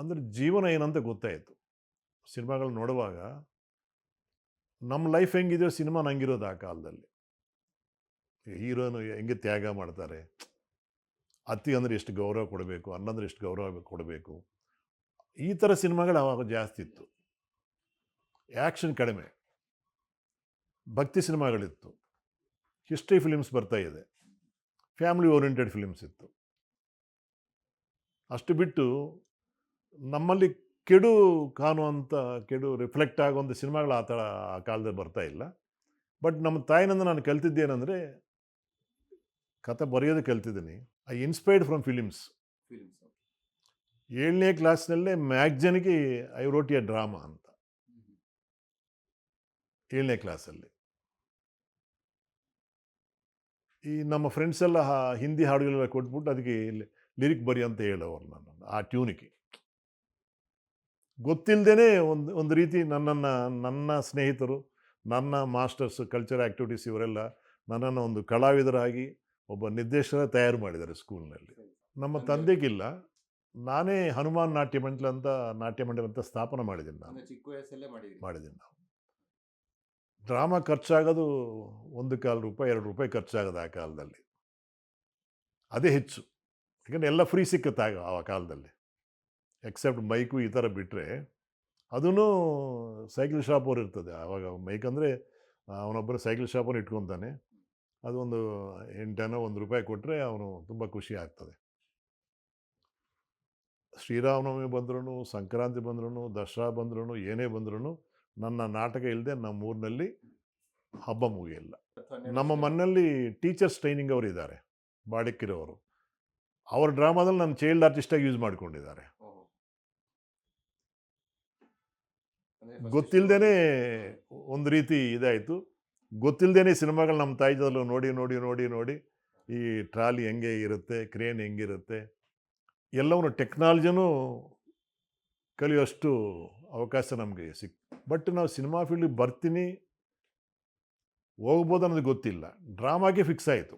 ಅಂದರೆ ಜೀವನ ಏನಂತ ಗೊತ್ತಾಯಿತು ಸಿನಿಮಾಗಳು ನೋಡುವಾಗ ನಮ್ಮ ಲೈಫ್ ಹೆಂಗಿದೆಯೋ ಸಿನಿಮಾ ನಂಗಿರೋದು ಆ ಕಾಲದಲ್ಲಿ. ಹೀರೋನು ಹೆಂಗೆ ತ್ಯಾಗ ಮಾಡ್ತಾರೆ? ಅತ್ತಿ ಅಂದರೆ ಎಷ್ಟು ಗೌರವ ಕೊಡಬೇಕು ಅನ್ನಂದ್ರೆ ಎಷ್ಟು ಗೌರವ ಕೊಡಬೇಕು? ಈ ಥರ ಸಿನಿಮಾಗಳು ಅವಾಗ ಜಾಸ್ತಿ ಇತ್ತು. ಆ್ಯಕ್ಷನ್ ಕಡಿಮೆ. ಭಕ್ತಿ ಸಿನಿಮಾಗಳಿತ್ತು. ಹಿಸ್ಟ್ರಿ ಫಿಲಿಮ್ಸ್ ಬರ್ತಾ ಇದೆ. ಫ್ಯಾಮಿಲಿ ಓರಿಯೆಂಟೆಡ್ ಫಿಲಿಮ್ಸ್ ಇತ್ತು. ಅಷ್ಟು ಬಿಟ್ಟು ನಮ್ಮಲ್ಲಿ ಕೆಡು ಕಾಣುವಂಥ ಕೆಡು ರಿಫ್ಲೆಕ್ಟ್ ಆಗುವಂಥ ಸಿನಿಮಾಗಳು ಆ ಥರ ಆ ಕಾಲದಲ್ಲಿ ಬರ್ತಾ ಇಲ್ಲ. ಬಟ್ ನಮ್ಮ ತಾಯಿನಂದ ನಾನು ಕಲ್ತಿದ್ದೇನೆಂದರೆ ಕತೆ ಬರೆಯೋದು ಕಲ್ತಿದ್ದೀನಿ. I inspired from films. Films ಏಳನೇ ಕ್ಲಾಸ್ನಲ್ಲೇ ಮ್ಯಾಗ್ಜನ್ಗೆ ಐ ರೋಟ್ ಎ ಡ್ರಾಮಾ ಅಂತ. ಏಳನೇ ಕ್ಲಾಸಲ್ಲಿ. ಈ ನಮ್ಮ ಫ್ರೆಂಡ್ಸ್ ಎಲ್ಲ ಹಿಂದಿ ಹಾಡುಗಳೆಲ್ಲ ಕೊಟ್ಬಿಟ್ಟು ಅದಕ್ಕೆ ಲಿರಿಕ್ ಬರಿ ಅಂತ ಹೇಳೋರು ನಾನು ಆ ಟ್ಯೂನಿಗೆ. ಗೊತ್ತಿಲ್ಲದೇ ಒಂದು ಒಂದು ರೀತಿ ನನ್ನನ್ನು ನನ್ನ ಸ್ನೇಹಿತರು ನನ್ನ ಮಾಸ್ಟರ್ಸ್ ಕಲ್ಚರ್ ಆ್ಯಕ್ಟಿವಿಟೀಸ್ ಇವರೆಲ್ಲ ನನ್ನನ್ನು ಒಂದು ಕಲಾವಿದರಾಗಿ ಒಬ್ಬ ನಿರ್ದೇಶನ ತಯಾರು ಮಾಡಿದ್ದಾರೆ ಸ್ಕೂಲ್ನಲ್ಲಿ. ನಮ್ಮ ತಂದೆಗಿಲ್ಲ. ನಾನೇ ಹನುಮಾನ್ ನಾಟ್ಯ ಮಂಡಲ ಅಂತ ನಾಟ್ಯ ಮಂಡಲ ಅಂತ ಸ್ಥಾಪನೆ ಮಾಡಿದ್ದೀನಿ ನಾನು. ಚಿಕ್ಕ ವಯಸ್ಸಲ್ಲೇ ಮಾಡಿದ್ದೀನಿ ಮಾಡಿದ್ದೀನಿ ನಾವು. ಡ್ರಾಮಾ ಖರ್ಚಾಗೋದು ಒಂದು ಕಾಲು ರೂಪಾಯಿ ಎರಡು ರೂಪಾಯಿ ಖರ್ಚಾಗೋದು ಆ ಕಾಲದಲ್ಲಿ. ಅದೇ ಹೆಚ್ಚು. ಯಾಕಂದರೆ ಎಲ್ಲ ಫ್ರೀ ಸಿಕ್ಕುತ್ತೆ ಆಗ ಆ ಕಾಲದಲ್ಲಿ. ಎಕ್ಸೆಪ್ಟ್ ಮೈಕು ಈ ಥರ ಬಿಟ್ಟರೆ ಅದೂ ಸೈಕಲ್ ಶಾಪ್ ಅವ್ರು ಇರ್ತದೆ. ಆವಾಗ ಮೈಕ್ ಅಂದರೆ ಅವನೊಬ್ಬರು ಸೈಕಲ್ ಶಾಪನ್ನು ಇಟ್ಕೊತಾನೆ. ಅದೊಂದು ಎಂಟನೋ ಒಂದು ರೂಪಾಯಿ ಕೊಟ್ಟರೆ ಅವನು ತುಂಬ ಖುಷಿ ಆಗ್ತದೆ. ಶ್ರೀರಾಮನವಮಿ ಬಂದ್ರೂ ಸಂಕ್ರಾಂತಿ ಬಂದ್ರೂ ದಸರಾ ಬಂದ್ರೂ ಏನೇ ಬಂದ್ರೂ ನನ್ನ ನಾಟಕ ಇಲ್ಲದೆ ನಮ್ಮ ಊರಿನಲ್ಲಿ ಹಬ್ಬ ಮುಗಿಯಿಲ್ಲ. ನಮ್ಮ ಮನೆಯಲ್ಲಿ ಟೀಚರ್ಸ್ ಟ್ರೈನಿಂಗ್ ಅವರು ಇದ್ದಾರೆ ಬಾಡಿಕ್ಕಿರೋರು ಅವ್ರ ಡ್ರಾಮಾದಲ್ಲಿ ನನ್ನ ಚೈಲ್ಡ್ ಆರ್ಟಿಸ್ಟಾಗಿ ಯೂಸ್ ಮಾಡ್ಕೊಂಡಿದ್ದಾರೆ. ಗೊತ್ತಿಲ್ಲದೇ ಒಂದು ರೀತಿ ಇದಾಯಿತು. ಗೊತ್ತಿಲ್ಲದೇ ಸಿನಿಮಾಗಳು ನಮ್ಮ ತಾಯಿದಲ್ಲೂ ನೋಡಿ ನೋಡಿ ನೋಡಿ ನೋಡಿ ಈ ಟ್ರಾಲಿ ಹೆಂಗೆ ಇರುತ್ತೆ, ಕ್ರೇನ್ ಹೆಂಗಿರುತ್ತೆ, ಎಲ್ಲವನ್ನು ಟೆಕ್ನಾಲಜಿನೂ ಕಲಿಯೋಷ್ಟು ಅವಕಾಶ ನಮಗೆ ಸಿಕ್, ಬಟ್ ನಾವು ಸಿನಿಮಾ ಫೀಲ್ಡಿಗೆ ಬರ್ತೀನಿ ಹೋಗ್ಬೋದು ಅನ್ನೋದು ಗೊತ್ತಿಲ್ಲ. ಡ್ರಾಮಾಗೆ ಫಿಕ್ಸ್ ಆಯಿತು.